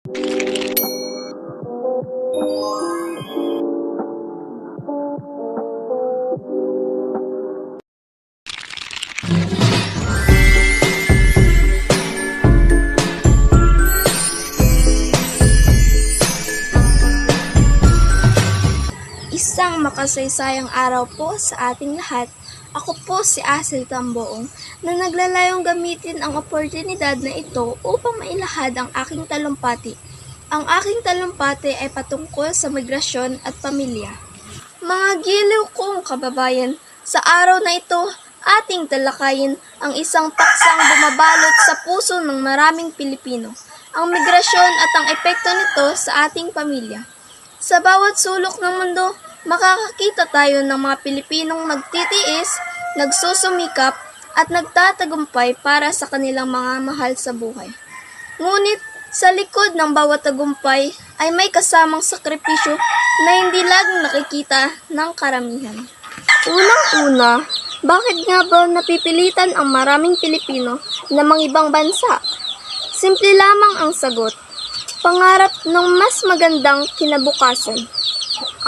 Isang makasaysayang araw po sa ating lahat. Ako po si Asel Tamboong na naglalayong gamitin ang oportunidad na ito upang mailahad ang aking talumpati. Ang aking talumpati ay patungkol sa migrasyon at pamilya. Mga giliw kong kababayan, sa araw na ito, ating talakayin ang isang paksang bumabalot sa puso ng maraming Pilipino, ang migrasyon at ang epekto nito sa ating pamilya. Sa bawat sulok ng mundo, makakakita tayo ng mga Pilipinong nagtitiis, nagsusumikap, at nagtatagumpay para sa kanilang mga mahal sa buhay. Ngunit, sa likod ng bawat tagumpay ay may kasamang sakripisyo na hindi laging nakikita ng karamihan. Unang-una, bakit nga ba napipilitan ang maraming Pilipino na mangibang bansa? Simple lamang ang sagot pangarap ng mas magandang kinabukasan.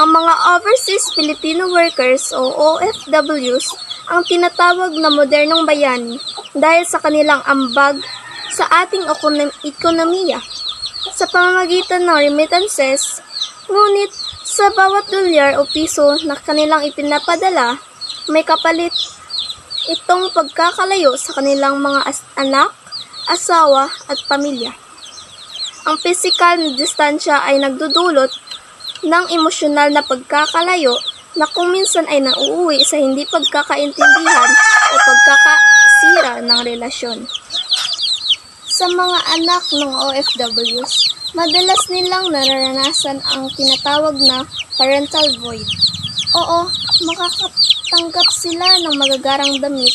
Ang mga Overseas Filipino Workers o OFWs ang tinatawag na modernong bayani dahil sa kanilang ambag sa ating ekonom- ekonomiya sa pamamagitan ng remittances, ngunit sa bawat dolyar o piso na kanilang ipinapadala, may kapalit itong pagkakalayo sa kanilang mga as- anak, asawa at pamilya. Ang physical na distansya ay nagdudulot ng emosyonal na pagkakalayo na kung minsan ay nauuwi sa hindi pagkakaintindihan o pagkakasira ng relasyon. Sa mga anak ng OFWs, madalas nilang nararanasan ang tinatawag na parental void. Oo, makakatanggap sila ng magagarang damit,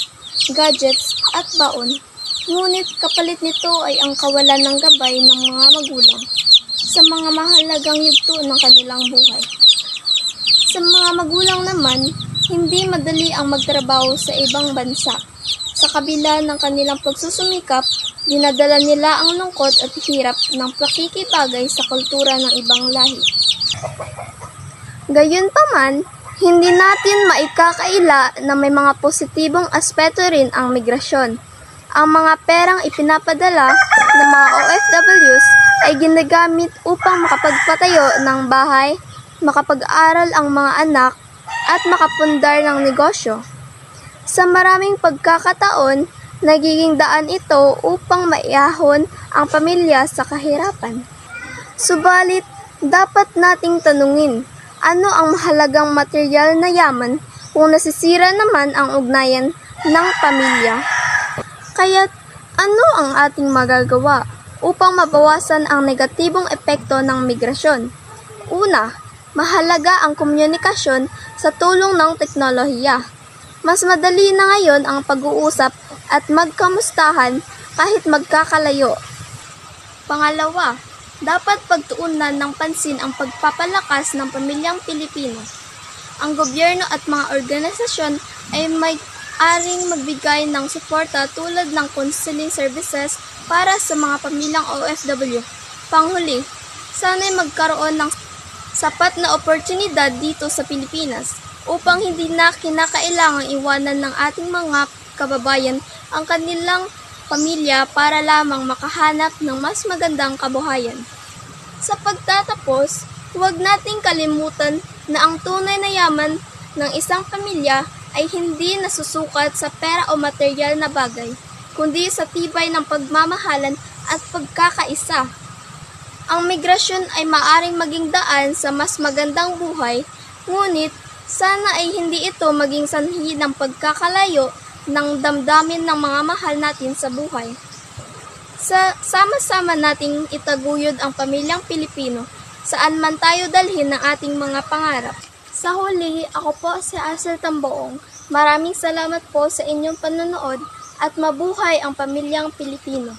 gadgets at baon Ngunit kapalit nito ay ang kawalan ng gabay ng mga magulang sa mga mahalagang yugto ng kanilang buhay. Sa mga magulang naman, hindi madali ang magtrabaho sa ibang bansa. Sa kabila ng kanilang pagsusumikap, dinadala nila ang lungkot at hirap ng pakikipagay sa kultura ng ibang lahi. Gayunpaman, hindi natin maikakaila na may mga positibong aspeto rin ang migrasyon. Ang mga perang ipinapadala ng mga OFWs ay ginagamit upang makapagpatayo ng bahay, makapag-aral ang mga anak, at makapundar ng negosyo. Sa maraming pagkakataon, nagiging daan ito upang maiyahon ang pamilya sa kahirapan. Subalit, dapat nating tanungin, ano ang mahalagang material na yaman kung nasisira naman ang ugnayan ng pamilya? Kaya't ano ang ating magagawa upang mabawasan ang negatibong epekto ng migrasyon? Una, mahalaga ang komunikasyon sa tulong ng teknolohiya. Mas madali na ngayon ang pag-uusap at magkamustahan kahit magkakalayo. Pangalawa, dapat pagtuunan ng pansin ang pagpapalakas ng pamilyang Pilipino. Ang gobyerno at mga organisasyon ay may aring magbigay ng suporta tulad ng counseling services para sa mga pamilyang OFW. Panghuli, sana'y magkaroon ng sapat na oportunidad dito sa Pilipinas upang hindi na kinakailangang iwanan ng ating mga kababayan ang kanilang pamilya para lamang makahanap ng mas magandang kabuhayan. Sa pagtatapos, huwag nating kalimutan na ang tunay na yaman ng isang pamilya ay hindi nasusukat sa pera o material na bagay, kundi sa tibay ng pagmamahalan at pagkakaisa. Ang migrasyon ay maaring maging daan sa mas magandang buhay, ngunit sana ay hindi ito maging sanhi ng pagkakalayo ng damdamin ng mga mahal natin sa buhay. Sa sama-sama nating itaguyod ang pamilyang Pilipino saan man tayo dalhin ng ating mga pangarap. Sa huli, ako po si Asel Tamboong. Maraming salamat po sa inyong panonood at mabuhay ang pamilyang Pilipino.